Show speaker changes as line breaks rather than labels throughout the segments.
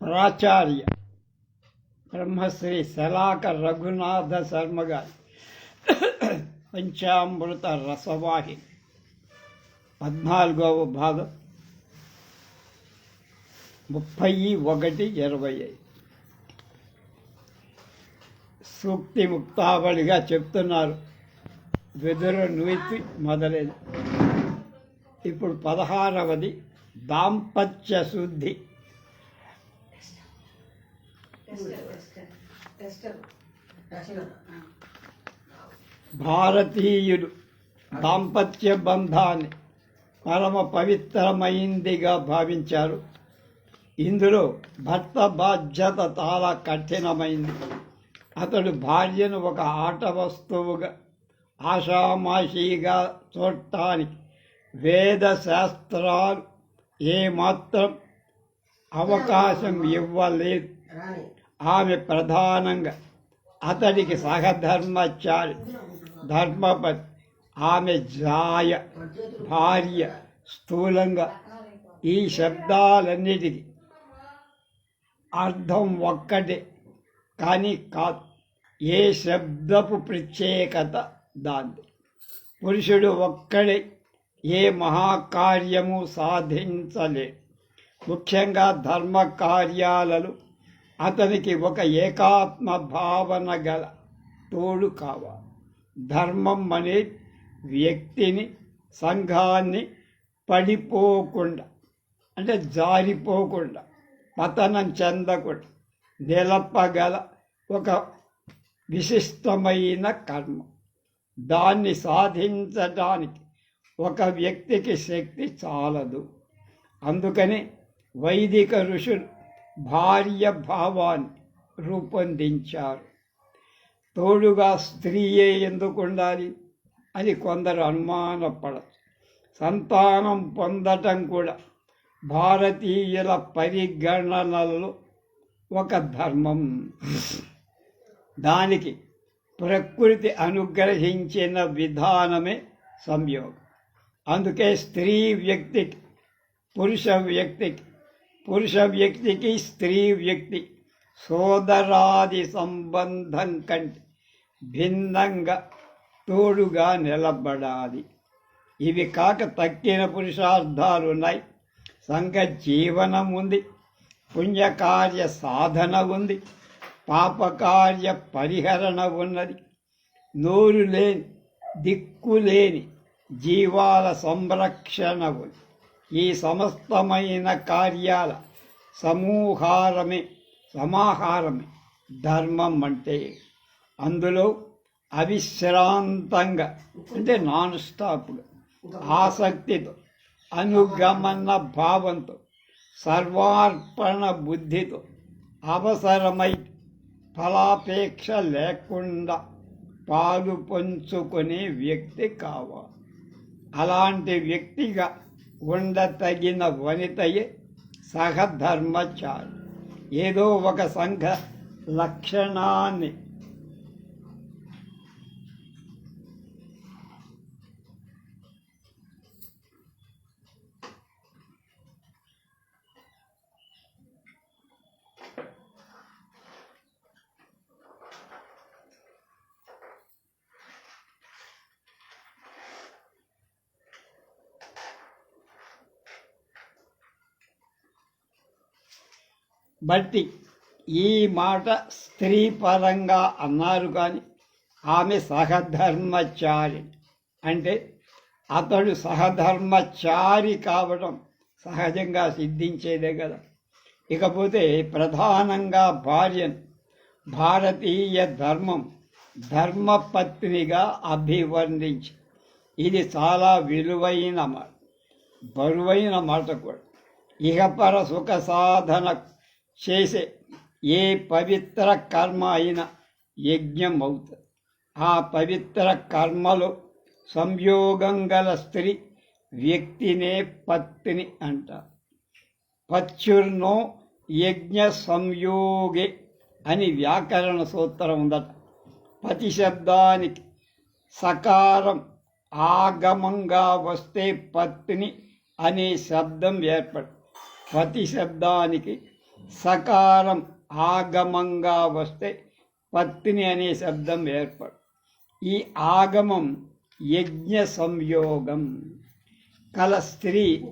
ప్రాచార్య బ్రహ్మశ్రీ శలాక రఘునాథ శర్మ గారి పంచామృత రసవాహి పద్నాలుగవ భాగం ముప్పై ఒకటి ఇరవై ఐదు సూక్తి ముక్తావళిగా చెప్తున్నారు. వెదురు నువ్తి మొదలైంది ఇప్పుడు పదహారవది. దాంపత్య శుద్ధి. భారతీయులు దాంపత్య బంధాన్ని పరమ పవిత్రమైందిగా భావించారు. ఇందులో భర్త బాధ్యత చాలా కఠినమైంది. అతడు భార్యను ఒక ఆట వస్తువుగా ఆషామాషీగా చూడటానికి వేద శాస్త్రాలు ఏమాత్రం అవకాశం ఇవ్వలేదు. ఆమె ప్రధానంగా అతడికి సహధర్మచారి ధర్మపతి ఆమె జాయ భార్య స్థూలంగా ఈ శబ్దాలన్నిటికీ అర్థం ఒక్కటే కానీ కాదు ఏ శబ్దపు ప్రత్యేకత దాంది. పురుషుడు ఒక్కడే ఏ మహాకార్యము సాధించలే. ముఖ్యంగా ధర్మ కార్యాలలో అతనికి ఒక ఏకాత్మ భావన గల తోడు కావాలి. ధర్మం అనే వ్యక్తిని సంఘాన్ని పడిపోకుండా అంటే జారిపోకుండా పతనం చెందకుండా నిలపగల ఒక విశిష్టమైన కర్మ. దాన్ని సాధించడానికి ఒక వ్యక్తికి శక్తి చాలదు. అందుకని వైదిక ఋషులు భార్య భావాన్ని రూపొందించారు తోడుగా స్త్రీయే ఎందుకు ఉండాలి అని కొందరు అనుమానపడచ్చు సంతానం పొందటం కూడా భారతీయుల పరిగణనలో ఒక ధర్మం. దానికి ప్రకృతి అనుగ్రహించిన విధానమే సంయోగం. అందుకే స్త్రీ వ్యక్తికి పురుష వ్యక్తికి పురుష వ్యక్తికి స్త్రీ వ్యక్తి సోదరాది సంబంధం కంటే భిన్నంగా తోడుగా నిలబడాలి. ఇవి కాక తక్కిన పురుషార్థాలు ఉన్నాయి. సంఘ జీవనం ఉంది పుణ్యకార్య సాధన ఉంది పాపకార్య పరిహరణ ఉన్నది. నోరు లేని దిక్కు లేని జీవాల సంరక్షణ ఉంది. ఈ సమస్తమైన కార్యాల సమూహారమే సమాహారమే. ధర్మం అంటే అందులో అవిశ్రాంతంగా అంటే నాన్ స్టాప్గా ఆసక్తితో అనుగమన భావంతో సర్వార్పణ బుద్ధితో అవసరమై ఫలాపేక్ష లేకుండా పాలు పంచుకునే వ్యక్తి కావాలి. అలాంటి వ్యక్తిగా ఉండతగిన వనితయే సహధర్మచారి. ఏదో ఒక సంఘ లక్షణాన్ని బట్టి ఈ మాట స్త్రీ పరంగా అన్నారు కానీ ఆమె సహధర్మచారి. అంటే అతడు సహధర్మచారి కావడం సహజంగా సిద్ధించేదే కదా. ఇకపోతే ప్రధానంగా భార్యను భారతీయ ధర్మం ధర్మపత్నిగా అభివర్ణించి. ఇది చాలా విలువైన మాట బరువైన మాట కూడా. ఇహపర సుఖ సాధన చేసే ఏ పవిత్ర కర్మ అయినా యజ్ఞం అవుతుంది ఆ పవిత్ర కర్మలో సంయోగం గల స్త్రీ వ్యక్తినే పత్ని అంటారు. పచ్చుర్నో యజ్ఞ సంయోగే అని వ్యాకరణ సూత్రం ఉందట. పతి శబ్దానికి సకారం ఆగమంగా వస్తే పత్ని అనే శబ్దం ఏర్పడు. పతి శబ్దానికి సకారం ఆగమంగా వస్తే పత్ని అనే శబ్దం ఏర్పడు. ఈ ఆగమం యజ్ఞ సంయోగం. కల స్త్రీ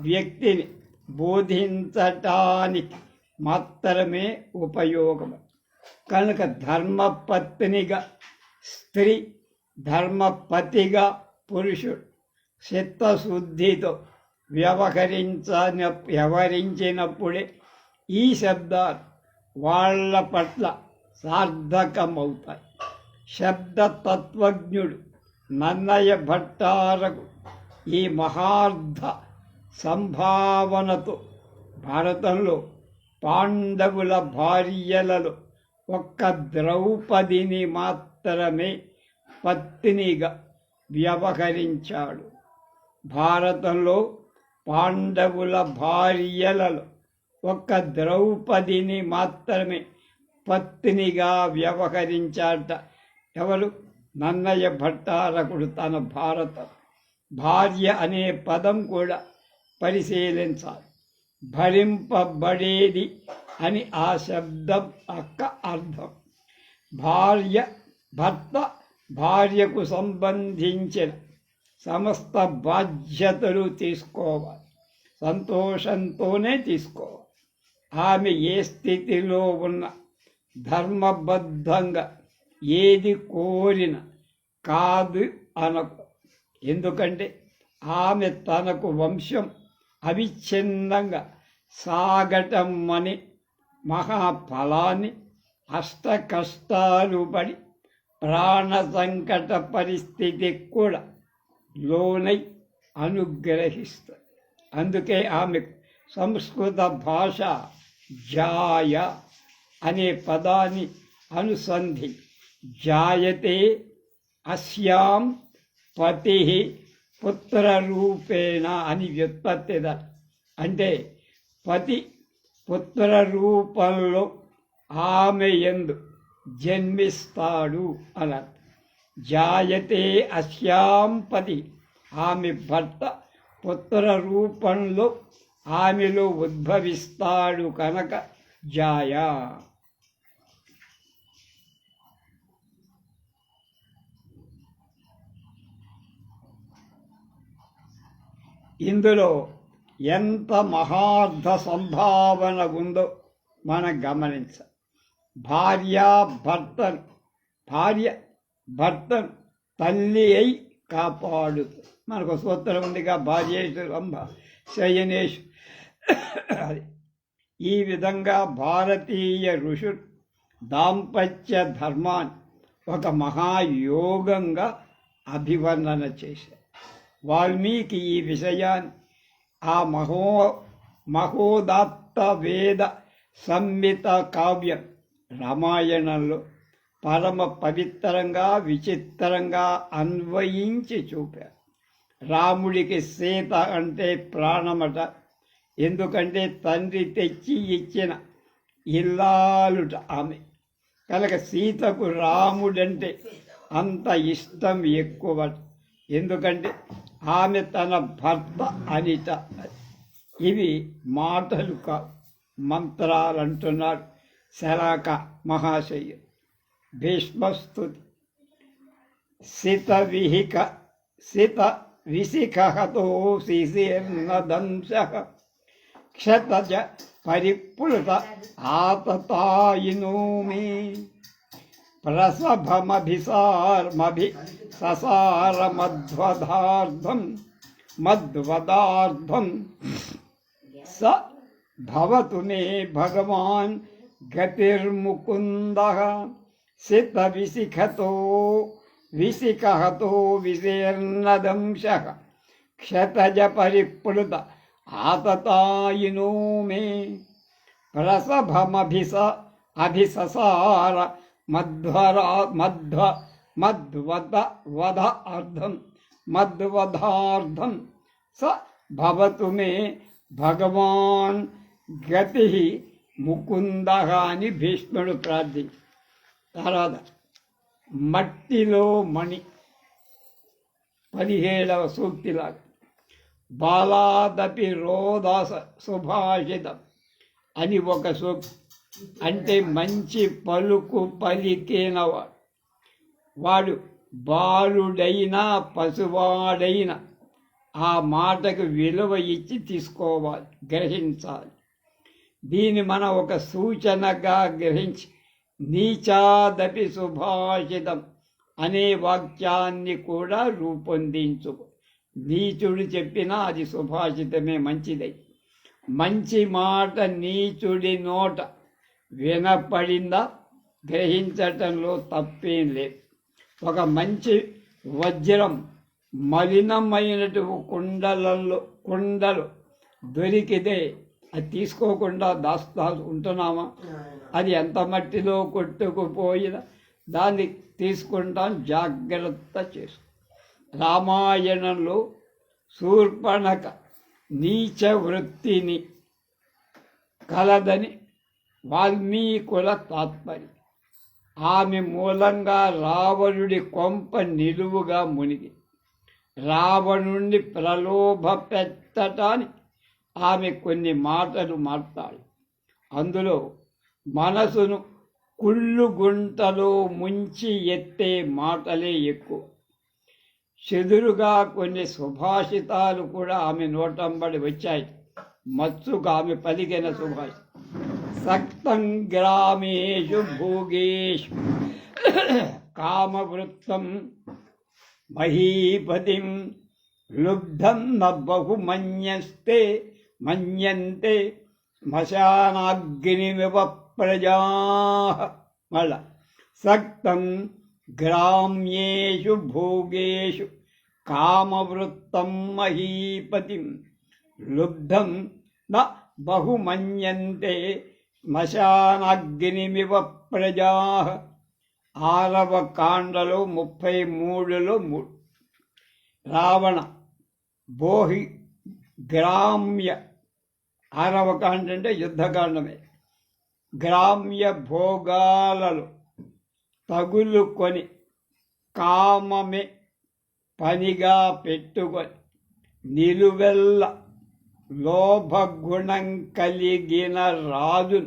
వ్యక్తిని బోధించటానికి మాత్రమే ఉపయోగం కనుక ధర్మపత్నిగా స్త్రీ ధర్మపతిగా పురుషుడు చిత్తశుద్ధితో వ్యవహరించ వ్యవహరించినప్పుడే ఈ శబ్దాలు వాళ్ళ పట్ల సార్థకమవుతాయి. శబ్ద తత్వజ్ఞుడు నన్నయ భట్టారకు ఈ మహార్థ సంభావనతో భారతంలో పాండవుల భార్యలలో ఒక్క ద్రౌపదిని మాత్రమే పత్నిగా వ్యవహరించాడు. భారతంలో పాండవుల భార్యలలో ఒక్క ద్రౌపదిని మాత్రమే పత్నిగా వ్యవహరించాట ఎవరు? నన్నయ్య భట్టారకుడు తన భారత భార్య అనే పదం కూడా పరిశీలించాలి. భరింపబడేది అని ఆ శబ్దం అక్క అర్థం. భార్య భర్త భార్యకు సంబంధించిన సమస్త బాధ్యతలు తీసుకోవాలి. సంతోషంతోనే తీసుకోవాలి. ఆమె ఏ స్థితిలో ఉన్న ధర్మబద్ధంగా ఏది కోరిన కాదు అనకు. ఎందుకంటే ఆమె తనకు వంశం అవిచ్ఛిన్నంగా సాగటం అని మహాఫలాన్ని అష్ట కష్టాలు పడి ప్రాణ సంకట పరిస్థితి కూడా లోనై అనుగ్రహిస్తుంది. అందుకే ఆమె సంస్కృత భాష జాయ అనే పదాన్ని అనుసంధి. జాయతే అస్యాం పతి పుత్రరూపేణ అని వ్యుత్పత్తిద. అంటే పతి పుత్రరూపంలో ఆమె ఎందు జన్మిస్తాడు అన. జాయతే అస్యాం పతి ఆమె భర్త పుత్ర రూపంలో ఆమెలో ఉద్భవిస్తాడు కనుక జాయ. ఇందులో ఎంత మహార్థ సంభావన ఉందో మనం గమనించ. భార్య భర్తను భార్య భర్తను తల్లి అయి కాపాడు. మనకు సూత్రం ఉందిగా భార్యేషు రంభ శయనేషు ఈ విధంగా భారతీయ ఋషు దాంపత్య ధర్మాన్ని ఒక మహాయోగంగా అభివర్ణన చేశారు. వాల్మీకి ఈ విషయాన్ని ఆ మహో మహోదాత్త వేద సంహిత కావ్యం రామాయణంలో పరమ పవిత్రంగా విచిత్రంగా అన్వయించి చూపారు. రాముడికి సీత అంటే ప్రాణమట ఎందుకంటే తండ్రి తెచ్చి ఇచ్చిన ఇల్లాలుట ఆమె. కనుక సీతకు రాముడంటే అంత ఇష్టం ఎక్కువ. ఎందుకంటే ఆమె తన భర్త అనిట ఇవి మాటలు కావు మంత్రాలు అంటున్నాడు శలాక మహాశయ భీష్మస్తుతి. సిత విహిక సిత విశిఖతో శిశిర్నదంశ క్షతజ పరిప్లుత ఆతతాయినో మే ప్రసభమభిసార్మభి ససారమధ్వదార్థం మధ్వదార్థం స భవతు మే భగవాన్ గతిర్ముకుంద సిత విశిఖతో విశిఖతో విశీర్ణదంశ క్షతజ పరిప్లుత ఆతతాయినో మే. ప్రసభమభిస అభిససార మధ్వరా మధ్వ మధ్వద వధ అర్థం మధ్వధార్థం. స భవతు మే భగవాన్ గతి ముకుంద అని భీష్ముడు ప్రార్థి. తర్వాత మట్టిలో మణి పదిహేడవ సూక్తిలాగా. బాలాదపి రోదస సుభాషితం. అని ఒక సూక్తి అంటే మంచి పలుకు పలికినవాడు వాడు బాలుడైనా పశువాడైన ఆ మాటకు విలువ ఇచ్చి తీసుకోవాలి గ్రహించాలి. దీన్ని మనం ఒక సూచనగా గ్రహించి నీచాదపి సుభాషితం అనే వాక్యాన్ని కూడా రూపొందించుకో నీచుడు చెప్పినా అది సుభాషితమే మంచిదై. మంచి మాట నీచుడి నోట వినపడిందా? గ్రహించటంలో తప్పేం లేదు. ఒక మంచి వజ్రం మలినమైనటు కుండలలో కుండలు దొరికితే అది తీసుకోకుండా దాస్తా ఉంటున్నామా? అది ఎంత మట్టిలో కొట్టుకుపోయినా దాన్ని తీసుకుంటాం జాగ్రత్త చేసు రామాయణంలో శూర్పణక నీచ వృత్తిని కలదని వాల్మీకుల తాత్పర్యం. ఆమె మూలంగా రావణుడి కొంప నిలువుగా మునిగి రావణుణ్ణి ప్రలోభ పెట్టటానికి ఆమె కొన్ని మాటలు మాట్లాడు. అందులో మనసును కుళ్ళు గుంటలో ముంచి ఎత్తే మాటలే ఎక్కువ. చెదురుగా కొన్ని సుభాషితాలు కూడా ఆమె నోటంబడి వచ్చాయి. మత్సుకు ఆమె పలికిన సుభాషితం సక్తం గ్రామేషు భోగేషు కామవృత్తం మహీపతిం లుబ్ధం న బహుమన్యస్తే మన్యంతే శ్మశానాగ్నిమివ ప్రజా మళ్ళా సక్తం గ్రామ్యేషు భోగేషు కామవృత్తం మహీపతిం లుబ్ధం న బహుమన్యంతే శ్మశానాగ్నిమివ ప్రజా ఆరవ కాండలో ముప్పై మూడులో మూడు రావణ బోహి గ్రామ్య ఆరవ కాండ అంటే యుద్ధకాండమే। గ్రామ్య భోగాలలో తగులుకొని కామమే పనిగా పెట్టుకొని నిలువెల్ల లోభగుణం కలిగిన రాజు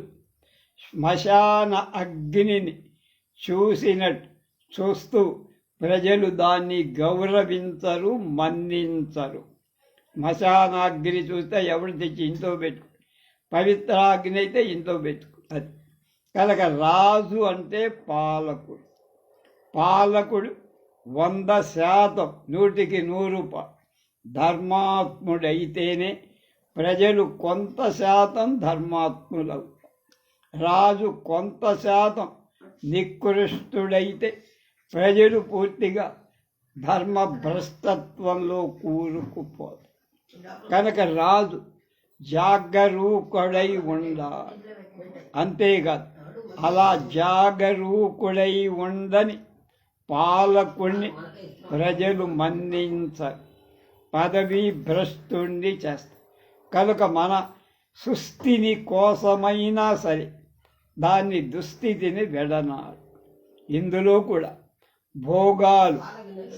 శ్మశాన అగ్నిని చూసినట్టు చూస్తూ ప్రజలు దాన్ని గౌరవించరు మన్నించరు. శ్మశానాగ్ని చూస్తే ఎవరు తెచ్చి ఇంట్లో పెట్టుకో పవిత్రాగ్ని అయితే ఇంట్లో పెట్టుకో. అది కనుక రాజు అంటే పాలకుడు. పాలకుడు వంద శాతం నూటికి నూరు ధర్మాత్ముడైతేనే ప్రజలు కొంత శాతం ధర్మాత్ములవు. రాజు కొంత శాతం నికృష్టుడైతే ప్రజలు పూర్తిగా ధర్మ భ్రష్టత్వంలో కూరుకుపోతారు కనుక రాజు జాగరూకుడై ఉండాలి. అంతేకాదు అలా జాగరూకుడై ఉండని పాలకుణ్ణి ప్రజలు మన్నించరు పదవి భ్రష్టుణ్ణి చేస్తారు కనుక మన సుస్థిని కోసమైనా సరే దాన్ని దుస్థితిని వెడనారు ఇందులో కూడా భోగాలు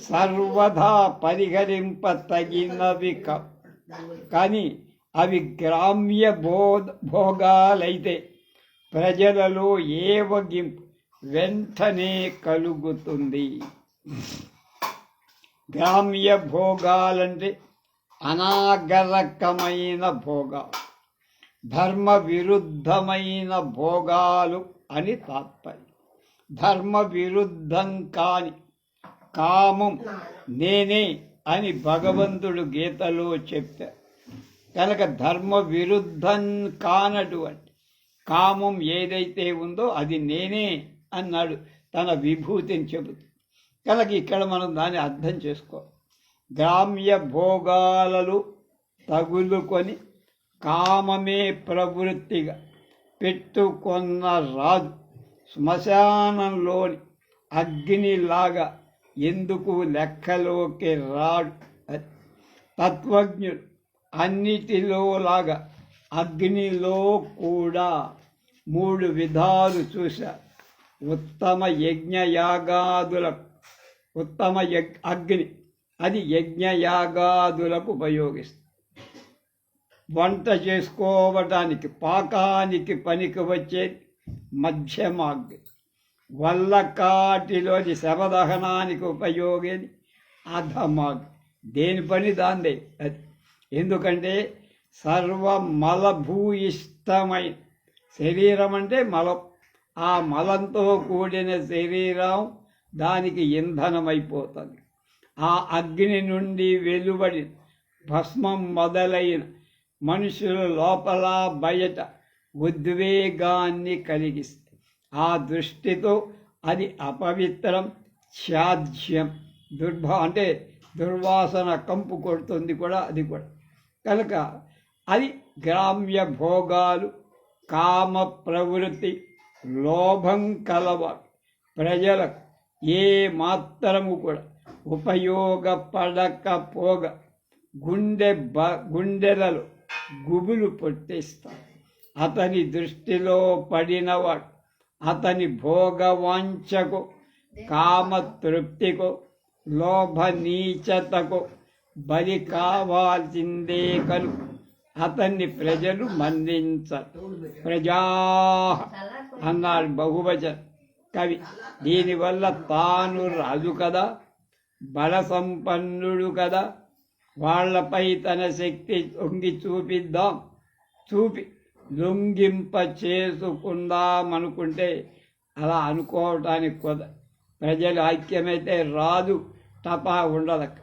సర్వదా పరిహరింప తగినవి కానీ అవి గ్రామ్య భో భోగాలైతే ప్రజలలో ఏవగింపు వెంటనే కలుగుతుంది. గ్రామ్య భోగాలంటే అనాగరకమైన భోగాలు ధర్మ విరుద్ధమైన భోగాలు అని తాత్పర్యం. ధర్మ విరుద్ధం కాని కామం నేనే అని భగవంతుడు గీతలో చెప్పారు కనుక ధర్మ విరుద్ధం కానటువంటి కామం ఏదైతే ఉందో అది నేనే అన్నాడు. తన విభూతిని చెబుతూ. కనుక ఇక్కడ మనం దాన్ని అర్థం చేసుకో. గ్రామ్య భోగాలలు తగులుకొని కామమే ప్రవృత్తిగా పెట్టుకొన్న రాజు శ్మశానంలోని అగ్నిలాగా ఎందుకు లెక్కలోకి రాడు? అది తత్వజ్ఞుడు అన్నిటిలో లాగా అగ్నిలో కూడా మూడు విధాలు చూశా. ఉత్తమ యజ్ఞయాగాదులకు ఉత్తమ యగ్ అగ్ని అది యజ్ఞయాగాదులకు ఉపయోగిస్తుంది వంట చేసుకోవటానికి పాకానికి పనికి వచ్చేది మధ్యమాగ్ని వల్లకాటిలోని శవదహనానికి ఉపయోగేది అధమాగ్ని దేని పని దాందే అది. ఎందుకంటే సర్వమలభూయిష్టమై. శరీరం అంటే మలం. ఆ మలంతో కూడిన శరీరం దానికి ఇంధనమైపోతుంది. ఆ అగ్ని నుండి వెలువడి భస్మం మొదలైన మనుషుల లోపల బయట ఉద్వేగాన్ని కలిగిస్తుంది ఆ దృష్టితో అది అపవిత్రం ఛాద్యం దుర్భ అంటే దుర్వాసన కంపు కొడుతుంది కూడా అది కూడా. కనుక అది గ్రామ్య భోగాలు కామ ప్రవృత్తి లోభం కలవాడు ప్రజలకు ఏ మాత్రము కూడా ఉపయోగపడకపోగ గుండె బ గుండెలలో గుబులు పుట్టిస్తాడు. అతని దృష్టిలో పడినవాడు అతని భోగవాంఛకు కామ లోభనీచతకు బలి కావాల్సిందే కనుక అతన్ని ప్రజలు మందించరు ప్రజా అన్నాడు బహువచన్ కవి. దీనివల్ల తాను రాజు కదా బల సంపన్నుడు కదా. వాళ్ళపై తన శక్తి తొంగి చూపిద్దాం. చూపి లొంగింప చేసుకుందామనుకుంటే అలా అనుకోవటానికి కొద ప్రజలు ఐక్యమైతే రాదు తపా ఉండదక్క.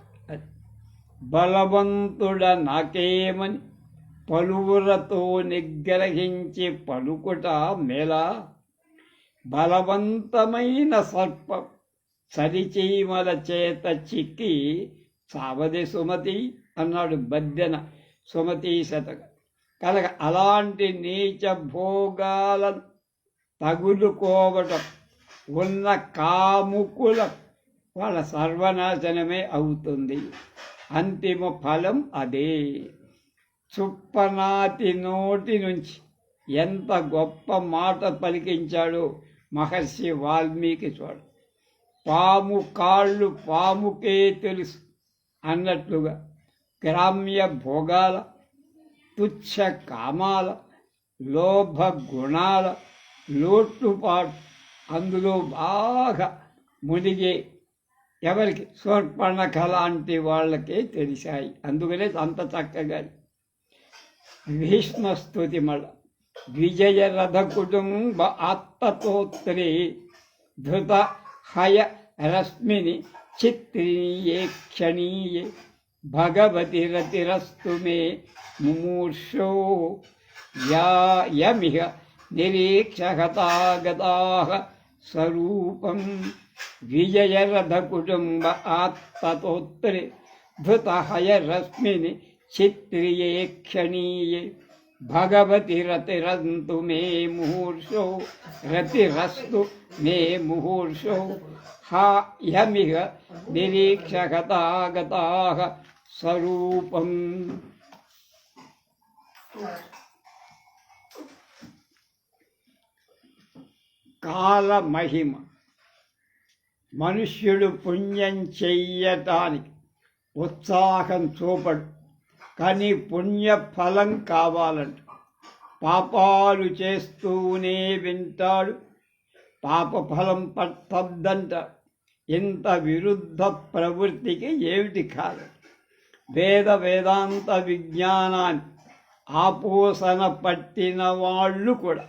బలవంతుడ నాకేమని పలువురతో నిగ్రహించి పలుకుట మేలా బలవంతమైన సర్పం సరిచీమల చేత చిక్కి సావది సుమతి అన్నాడు బద్దెన సుమతి శతక కనుక అలాంటి నీచ భోగాలను తగులుకోవటం ఉన్న కాముకుల వాళ్ళ సర్వనాశనమే అవుతుంది. అంతిమ ఫలం అదే. చుప్పనాతి నోటి నుంచి ఎంత గొప్ప మాట పలికించాడో మహర్షి వాల్మీకి చూడు. పాము కాళ్ళు పాముకే తెలుసు అన్నట్లుగా గ్రామ్య భోగాల తుచ్చ కామాల లోభ గుణాల లోటుపాటు అందులో బాగా మునిగే ఎవరికి? శూర్పణఖ లాంటి వాళ్ళకే తెలిసాయి అందుకనే అంత చక్కగా భీష్మస్తుతి మళ్ళ విజయరథ కుటుంబ ఆత్మతోత్రి ధృత హయ రశ్మిని చిత్రీయే క్షణీయే భగవతి రతిరస్తు మే ముమూర్షో యా యమిహ నిరీక్షగతాగతా స్వరూపం విజయరథ కుటుంబ ఆత్మతోత్రి ధృత హయ రశ్మిని చిత్రియే క్షణీయే. భగవతి రతిరంతు మే ముహూర్షో రతిరస్తు మే ముహూర్షో. హాయమిహ యమిహ స్వరూపం. కాల మహిమ మనుష్యుడు పుణ్యం చెయ్యటానికి ఉత్సాహం చూపడు. కానీ పుణ్య ఫలం కావాలంట. పాపాలు చేస్తూనే వింటాడు. పాప ఫలం పట్టద్దంట ఇంత విరుద్ధ ప్రవృత్తికి ఏమిటి కాదు వేద వేదాంత విజ్ఞానాన్ని ఆపోసన పట్టిన వాళ్ళు కూడా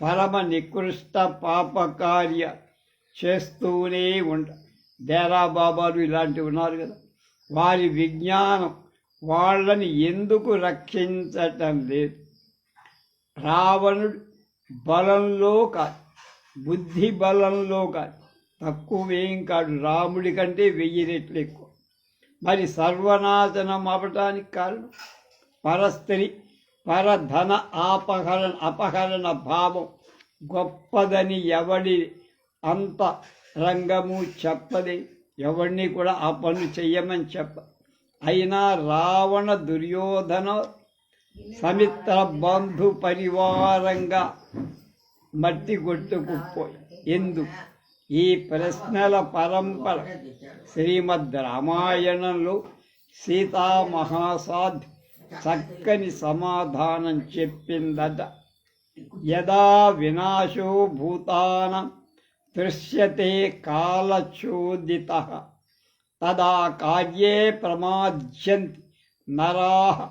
పరమ నికృష్ట పాపకార్య చేస్తూనే ఉంటారు డేరా బాబాలు ఇలాంటివి ఉన్నారు కదా. వారి విజ్ఞానం వాళ్ళని ఎందుకు రక్షించటం లేదు? రావణుడు బలంలో కాదు బుద్ధి బలంలో కాదు. తక్కువేం కాదు రాముడి కంటే వెయ్యి రెట్లు ఎక్కువ. మరి సర్వనాశనం అవటానికి కారణం? పరస్త్రీ పరధన ఆపహరణ అపహరణ భావం గొప్పదని ఎవడి అంత రంగము చెప్పది ఎవరిని కూడా ఆ పనులు చెయ్యమని చెప్ప అయినా రావణ దుర్యోధన సమిత్ర బంధు పరివారంగా మట్టి కొట్టుకుపోయి ఎందుకు ఈ ప్రశ్నల పరంపర శ్రీమద్ రామాయణంలో సీతామహాసాద్ చక్కని సమాధానం చెప్పిందట. యదా వినాశో భూతానం దృశ్యతే కాలచోదిత. తదా కార్యే ప్రమాజ్యంతి. నరా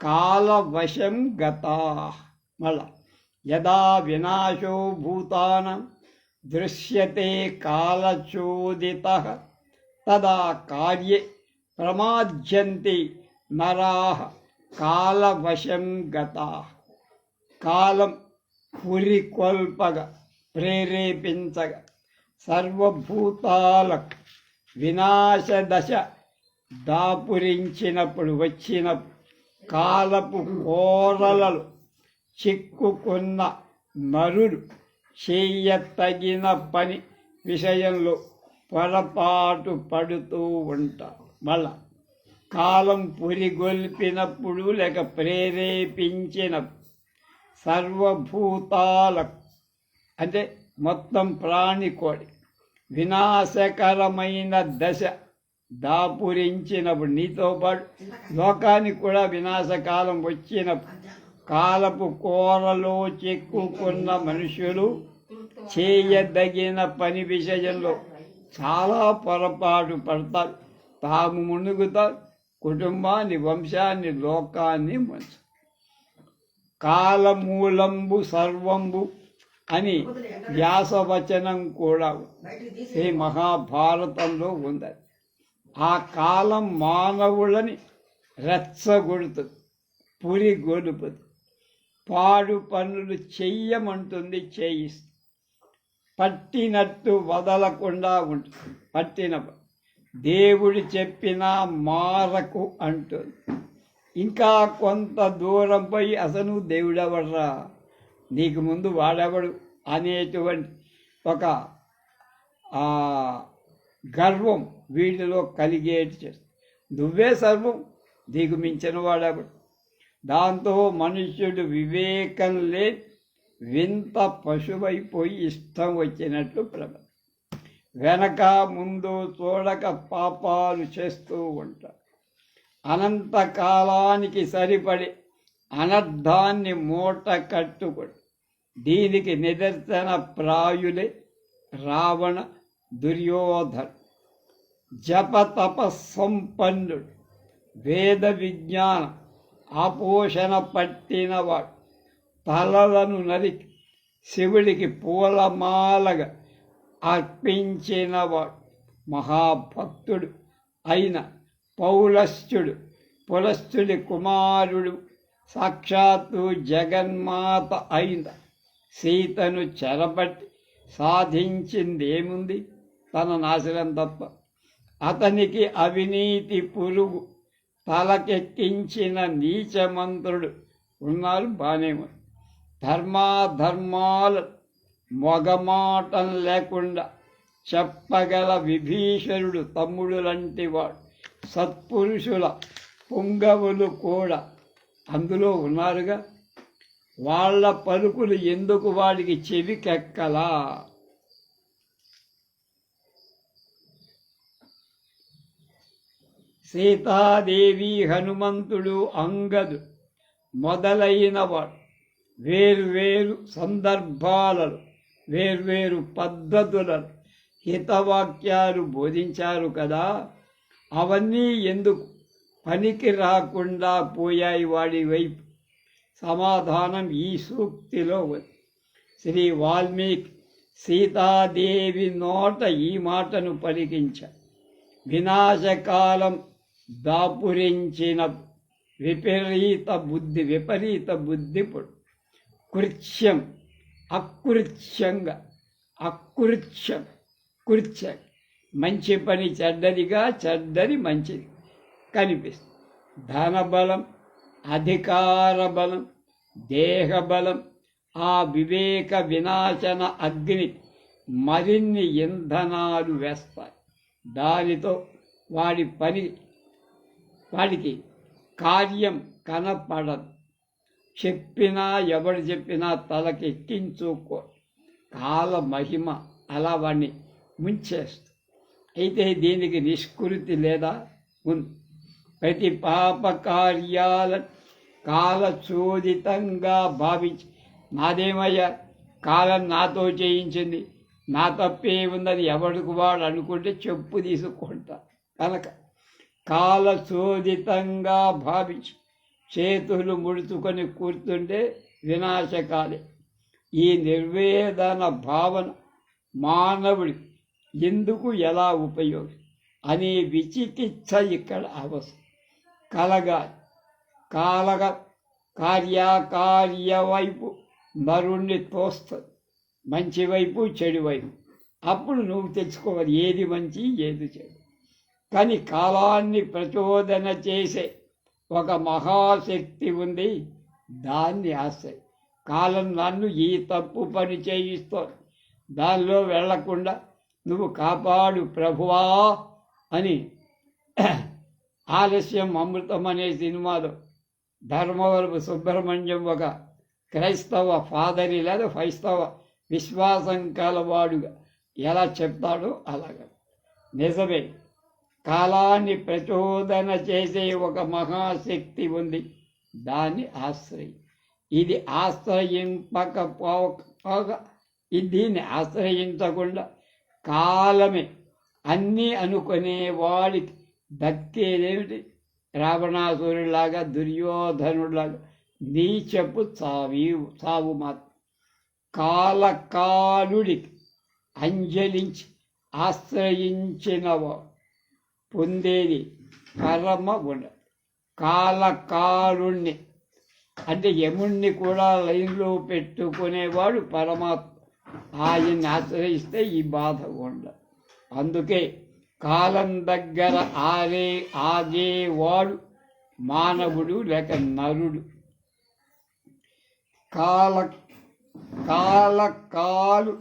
కాలవశం గతా. మళ్ళా యదా వినాశో భూతానం దృశ్యతే కాలచోదిత. తదా కార్యే ప్రమాజ్యంతి. నరా కాలవశం గతా. కాలం పురికొల్పగా ప్రేరేపించగా. సర్వభూతాలకు వినాశదశ దాపురించినప్పుడు వచ్చిన కాలపు కోరలలో చిక్కుకున్న నరుడు చేయతగిన పని విషయంలో పొరపాటు పడుతూ ఉంటారు మళ్ళా కాలం పురిగొల్పినప్పుడు లేక ప్రేరేపించిన సర్వభూతాలకు అంటే మొత్తం ప్రాణికోడి వినాశకరమైన దశ దాపురించినప్పుడు నీతో పాటు లోకానికి కూడా వినాశకాలం వచ్చిన కాలపు కోరలో చెక్కుకున్న మనుషులు చేయదగిన పని విషయంలో చాలా పొరపాటు పడతారు. తాము మునుగుతారు. కుటుంబాన్ని వంశాన్ని లోకాన్ని మంచు. కాలమూలంబు సర్వంబు అని వ్యాసవచనం కూడా ఈ మహాభారతంలో ఉంది. ఆ కాలం మానవులని రెచ్చగొడుతుంది పురి గొలుపుది పాడు పనులు చెయ్యమంటుంది చేయిస్తుంది. పట్టినట్టు వదలకుండా ఉంటుంది పట్టిన దేవుడు చెప్పిన మారకు అంటుంది. ఇంకా కొంత దూరం పోయి అసలు దేవుడెవడరా? నీకు ముందు వాడెవడు? అనేటువంటి ఒక గర్వం వీటిలో కలిగేటి చేస్తుంది. నువ్వే సర్వం దిగుమించిన మించిన దాంతో మనుష్యుడు వివేకం లే వింత పశువైపోయి ఇష్టం వచ్చినట్లు ప్రభ వెనక ముందు చూడక పాపాలు చేస్తూ ఉంటారు అనంతకాలానికి సరిపడి అనర్థాన్ని మూట కట్టుకుడు దీనికి నిదర్శన ప్రాయులే రావణ దుర్యోధన జపతప సంపన్నుడు వేద విజ్ఞానం ఆపోషణ పట్టినవాడు. తలలను నరికి శివుడికి పూలమాలగా అర్పించినవాడు. మహాభక్తుడు అయిన పౌలశ్చుడు పులశ్చుడి కుమారుడు సాక్షాత్తు జగన్మాత అయిన సీతను చెరబట్టి సాధించిందేముంది తన నాశనం తప్ప. అతనికి అవినీతి పురుగు. తలకెక్కించిన నీచమంత్రుడు ఉన్నారు బాగానే ధర్మాధర్మాలు మొగమాటం లేకుండా చెప్పగల విభీషణుడు తమ్ముడు లాంటి వాడు. సత్పురుషుల పుంగవులు కూడా అందులో ఉన్నారుగా. వాళ్ళ పలుకులు ఎందుకు వాడికి చెవికెక్కలా? సీతాదేవి హనుమంతుడు అంగదు మొదలైన వాడు. వేర్వేరు సందర్భాలలో వేర్వేరు పద్ధతులను హితవాక్యాలు బోధించారు కదా. అవన్నీ ఎందుకు? పనికి రాకుండా పోయాయి వాడి వైపు. సమాధానం ఈ సూక్తిలో ఉంది. శ్రీ వాల్మీకి సీతాదేవి నోట ఈ మాటను పలికించ. వినాశకాలం దాపురించిన విపరీత బుద్ధి విపరీత బుద్ధి కృత్యం అకృత్యంగా అకృత్యం కృత్యం. మంచి పని చెడ్డదిగా చెడ్డది మంచిది. కనిపిస్తుంది. ధనబలం అధికార బలం దేహబలం ఆ వివేక వినాశన అగ్ని మరిన్ని ఇంధనాలు వేస్తాయి. దానితో వాడి పని వాడికి కార్యం కనపడదు. చెప్పినా ఎవడు చెప్పినా తలకెక్కించుకో కాల మహిమ అలా వాడిని ముంచేస్తుంది. అయితే దీనికి నిష్కృతి లేదా ఉంది. ప్రతి పాప కార్యాలను కాలచోదితంగా భావించి నాదేమయ్యా? కాలం నాతో చేయించింది. నా తప్పే ఉందని ఎవడికి వాడు అనుకుంటే చెప్పు తీసుకుంటా. కనుక కాలచోదితంగా భావించి చేతులు ముడుచుకొని కూర్చుంటే వినాశకాలే. ఈ నిర్వేదన భావన మానవుడి ఎందుకు ఎలా ఉపయోగం? అనే విచికిత్స ఇక్కడ అవసరం. కలగాలి. కాలగ కార్యకార్య వైపు మరుణ్ణి తోస్తుంది మంచి వైపు చెడు వైపు. అప్పుడు నువ్వు తెచ్చుకోవాలి. ఏది మంచి ఏది చెడు. కానీ కాలాన్ని ప్రచోదన చేసే ఒక మహాశక్తి ఉంది. దాన్ని ఆశ్రయి కాలం నన్ను ఈ తప్పు పని చేయిస్తోంది. దానిలో వెళ్ళకుండా నువ్వు కాపాడు ప్రభువా అని ఆలస్యం అమృతం అనే సినిమాలో ధర్మవరపు సుబ్రహ్మణ్యం ఒక క్రైస్తవ ఫాదరి లేదా క్రైస్తవ విశ్వాసం కలవాడుగా ఎలా చెప్తాడో అలాగా. నిజమే కాలాన్ని ప్రచోదన చేసే ఒక మహాశక్తి ఉంది దాన్ని ఆశ్రయి. ఇది ఆశ్రయింపకపోక దీన్ని ఆశ్రయించకుండా కాలమే అన్నీ అనుకునే వాడికి దక్కేదేమిటి? రావణాసురులాగా దుర్యోధనుడిలాగా నీచపు చావి చావు మాత్రం. కాలకాలుడికి అంజలించి ఆశ్రయించిన పొందేది పరమ గుణ. కాలకాలుణ్ణి. అంటే యముణ్ణి కూడా లైన్లో పెట్టుకునేవాడు పరమాత్మ. ఆయన్ని ఆశ్రయిస్తే ఈ బాధ ఉండదు. అందుకే కాలం దగ్గర ఆరే ఆగేవాడు మానవుడు లేక నరుడు. కాల కాలకాలు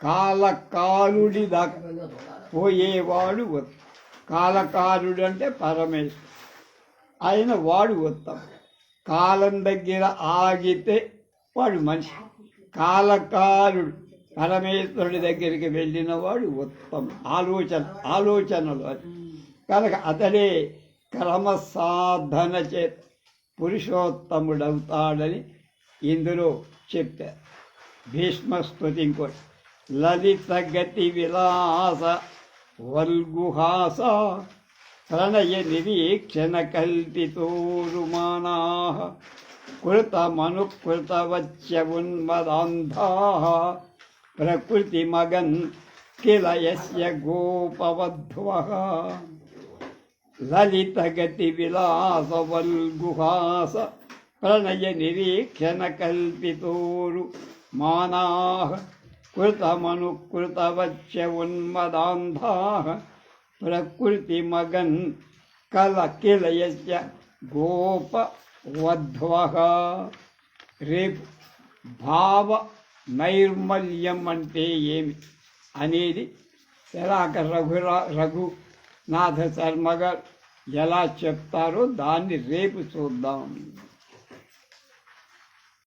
కాలకాలుడి దాకా పోయేవాడు కాలకాలుడు అంటే పరమేశ్వరు ఆయన వాడు వస్తాం కాలం దగ్గర ఆగితే వాడు మనిషి. కాలకాలుడు పరమేశ్వరుడి దగ్గరికి వెళ్ళిన వాడు ఉత్తమ. ఆలోచన ఆలోచనలు అది. కనుక అతడే క్రమసాధన చే పురుషోత్తముడవుతాడని ఇందులో చెప్పారు భీష్మస్తుతి ఇంకోటి. లలిత గతి విలాస వల్గుహాస ప్రణయ నిరీక్షణ కల్పితోరుమానా కృతమనుకృతవచ్చ ఉన్మదాంధా ప్రకృతి మగన్ కిల యస్య గోపవధ్వః లలిత గతి ప్రణయ నిరీక్షణ కల్పితోరు మానా కృతమనుకృతవచ్చ ఉన్మదాంధా ప్రకృతి మగన్ కల కిలయస్య గోప వధ్వః రేపు భావ నైర్మల్యం అంటే ఏమి? అనేది ఎలాగ రఘురా రఘునాథ శర్మ గారు ఎలా చెప్తారో దాన్ని రేపు చూద్దాం.